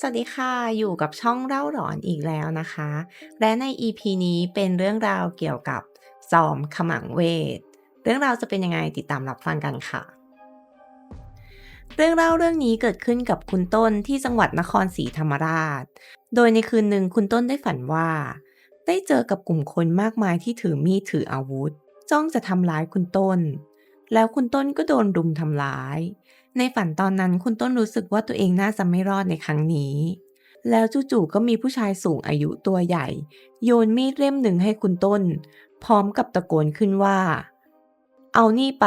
สวัสดีค่ะ อยู่กับช่องเล่าหลอนอีกแล้วนะคะ และใน EP นี้เป็นเรื่องราวเกี่ยวกับจอมขมังเวท เรื่องราวจะเป็นยังไงติดตามรับฟังกันค่ะ เรื่องเล่าเรื่องนี้เกิดขึ้นกับคุณต้นที่จังหวัดนครศรีธรรมราช โดยในคืนหนึ่งคุณต้นได้ฝันว่า ได้เจอกับกลุ่มคนมากมายที่ถือมีดถืออาวุธ จ้องจะทำร้ายคุณต้น แล้วคุณต้นก็โดนรุมทำร้าย ในฝันตอนนั้นคุณต้นรู้สึกว่าตัวเองน่าจะไม่รอดในครั้งนี้ แล้วจู่ๆก็มีผู้ชายสูงอายุตัวใหญ่ โยนมีดเล่มหนึ่งให้คุณต้น พร้อมกับตะโกนขึ้นว่า เอานี่ไป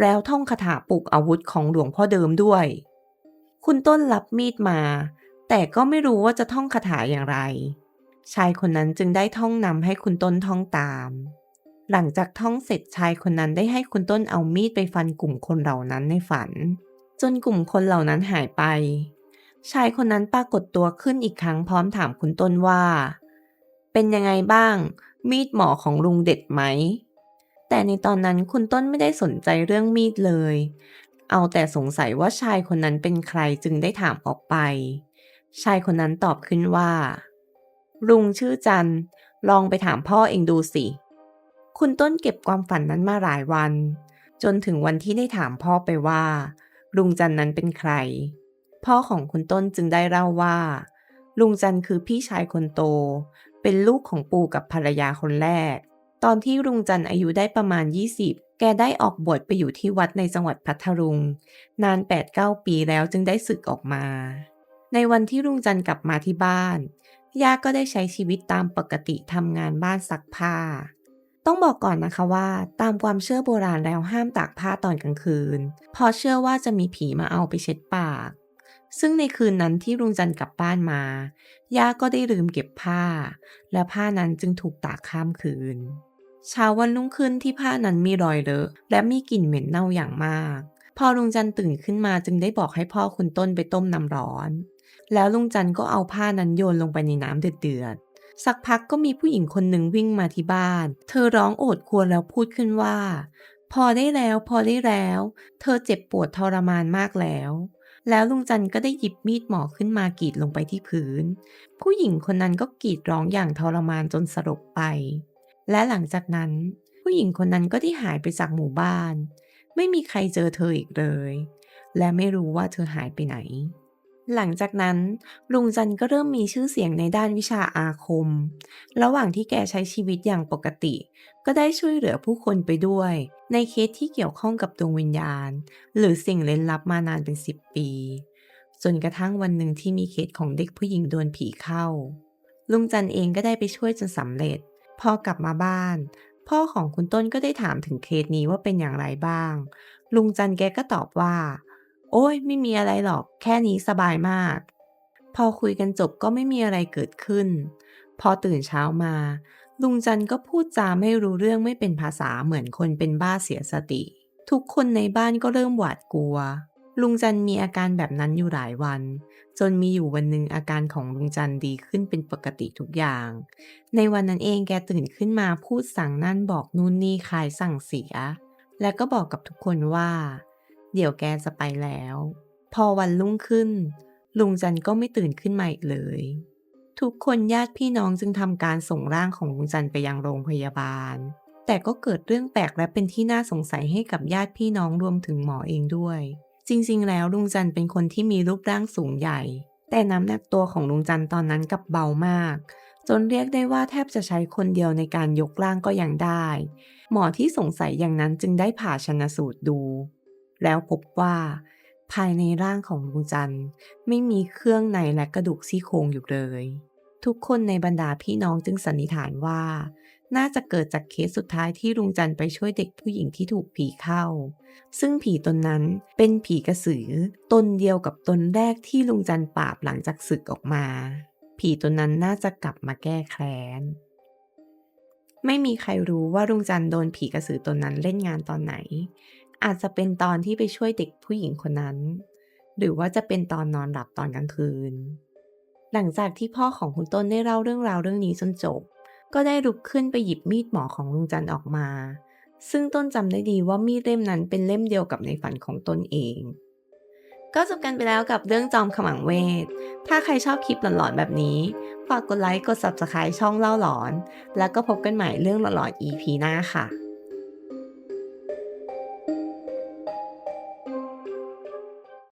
แล้วท่องคาถาปลุกอาวุธของหลวงพ่อเดิมด้วย คุณต้นรับมีดมา แต่ก็ไม่รู้ว่าจะท่องคาถาอย่างไร ชายคนนั้นจึงได้ท่องนำให้คุณต้นท่องตาม หลังจากท่องเสร็จชายคนนั้นได้ให้คุณต้นเอามีดไปฟันกลุ่มคนเหล่านั้นในฝัน จนกลุ่มคนเหล่านั้นหายไป ชายคนนั้นปรากฏตัวขึ้นอีกครั้งพร้อมถามคุณต้นว่า เป็นยังไงบ้าง มีดหมอของลุงเด็ดไหม แต่ในตอนนั้นคุณต้นไม่ได้สนใจเรื่องมีดเลย เอาแต่สงสัยว่าชายคนนั้นเป็นใครจึงได้ถามออกไป ชายคนนั้นตอบขึ้นว่าลุงชื่อจันลองไปถามพ่อเองดูสิ คุณต้นเก็บความฝันนั้นมาหลายวัน จนถึงวันที่ได้ถามพ่อไปว่า ลุงจันนั้นเป็นใคร พ่อของคุณต้นจึงได้เล่าว่า ลุงจันคือพี่ชายคนโต เป็นลูกของปู่กับภรรยาคนแรก ตอนที่ลุงจันอายุได้ประมาณ 20 แกได้ออกบวชไปอยู่ที่วัดในจังหวัดพัทลุง นาน 8-9 ปีแล้วจึงได้สึกออกมา ในวันที่ลุงจันกลับมาที่บ้านย่าก็ได้ใช้ชีวิตตามปกติทำงานบ้านซักผ้า ต้องบอกก่อนนะคะว่า ตามความเชื่อโบราณแล้วห้ามตากผ้าตอนกลางคืน เพราะเชื่อว่าจะมีผีมาเอาไปเช็ดปาก ซึ่งในคืนนั้นที่ลุงจันกลับบ้านมา ย่าก็ได้ลืมเก็บผ้า และผ้านั้นจึงถูกตากข้ามคืน เช้าวันรุ่งขึ้นที่ผ้านั้นมีรอยเลอะและมีกลิ่นเหม็นเน่าอย่างมาก พอลุงจันตื่นขึ้นมาจึงได้บอกให้พ่อคุณต้นไปต้มน้ำร้อน แล้วลุงจันก็เอาผ้านั้นโยนลงไปในน้ำเดือดๆ สักพักก็มีผู้หญิงคนหนึ่งวิ่งมาที่บ้าน เธอร้องโอดครวญแล้วพูดขึ้นว่า พอได้แล้วพอได้แล้ว เธอเจ็บปวดทรมานมากแล้ว แล้วลุงจันก็ได้หยิบมีดหมอขึ้นมากรีดลงไปที่พื้น ผู้หญิงคนนั้นก็กรีดร้องอย่างทรมานจนสลบไป และหลังจากนั้น ผู้หญิงคนนั้นก็ได้หายไปจากหมู่บ้าน ไม่มีใครเจอเธออีกเลย และไม่รู้ว่าเธอหายไปไหน หลังจากนั้น ลุงจันก็เริ่มมีชื่อเสียงในด้านวิชาอาคม ระหว่างที่แกใช้ชีวิตอย่างปกติ ก็ได้ช่วยเหลือผู้คนไปด้วย ในเคสที่เกี่ยวข้องกับดวงวิญญาณ หรือสิ่งเร้นลับมานานเป็น 10 ปี จนกระทั่งวันหนึ่งที่มีเคสของเด็กผู้หญิงโดนผีเข้า ลุงจันเองก็ได้ไปช่วยจนสำเร็จ พอกลับมาบ้าน พ่อของคุณต้นก็ได้ถามถึงเคสนี้ว่าเป็นอย่างไรบ้าง ลุงจันแกก็ตอบว่า โอ้ยไม่มีอะไรหรอก แค่นี้สบายมาก พอคุยกันจบก็ไม่มีอะไรเกิดขึ้น พอตื่นเช้ามา ลุงจันก็พูดจาไม่รู้เรื่องไม่เป็นภาษาเหมือนคนเป็นบ้าเสียสติ ทุกคนในบ้านก็เริ่มหวาดกลัว ลุงจันมีอาการแบบนั้นอยู่หลายวัน จนมีอยู่วันหนึ่งอาการของลุงจันดีขึ้นเป็นปกติทุกอย่าง ในวันนั้นเองแกตื่นขึ้นมาพูดสั่งนั่นบอกนู่นนี่คลายสั่งเสีย และก็บอกกับทุกคนว่า เดี๋ยวแกจะไปแล้ว พอวันรุ่งขึ้น ลุงจันก็ไม่ตื่นขึ้นมาอีกเลย ทุกคนญาติพี่น้องจึงทำการส่งร่างของลุงจันไปยังโรงพยาบาล แต่ก็เกิดเรื่องแปลกและเป็นที่น่าสงสัยให้กับญาติพี่น้องรวมถึงหมอเองด้วย จริง ๆ แล้วลุงจันเป็นคนที่มีรูปร่างสูงใหญ่ แต่น้ำหนักตัวของลุงจันตอนนั้นกับเบามากจนเรียกได้ว่าแทบจะใช้คนเดียวในการยกร่างก็ยังได้ หมอที่สงสัยอย่างนั้นจึงได้ผ่าชนสูตรดู แล้วพบว่า ภายในร่างของลุงจันทร์ไม่มีเครื่องในและกระดูกซี่โครงอยู่เลย ทุกคนในบรรดาพี่น้องจึงสันนิษฐานว่า น่าจะเกิดจากเคสสุดท้ายที่ลุงจันไปช่วยเด็กผู้หญิงที่ถูกผีเข้า ซึ่งผีตนนั้นเป็นผีกระสือตนเดียวกับตนแรกที่ลุงจันปราบหลังจากศึกออกมา ผีตนนั้นน่าจะกลับมาแก้แค้นไม่มีใครรู้ว่าลุงจันโดนผีกระสือตนนั้นเล่นงานตอนไหน อาจจะเป็นตอนที่ไปช่วยเด็กผู้หญิงคนนั้น หรือว่าจะเป็นตอนนอนหลับตอนกลางคืน หลังจากที่พ่อของคุณต้นได้เล่าเรื่องราวเรื่องนี้จนจบ ก็ได้ลุกขึ้นไปหยิบมีดหมอของลุงจันออกมา ซึ่งต้นจำได้ดีว่ามีดเล่มนั้นเป็นเล่มเดียวกับในฝันของตนเอง ก็จบกันไปแล้วกับเรื่องจอมขมังเวท ถ้าใครชอบคลิปหลอนๆแบบนี้ ฝากกดไลค์ กด Subscribe ช่องเล่าหลอน แล้วก็พบกันใหม่เรื่องหลอนๆ EP หน้าค่ะ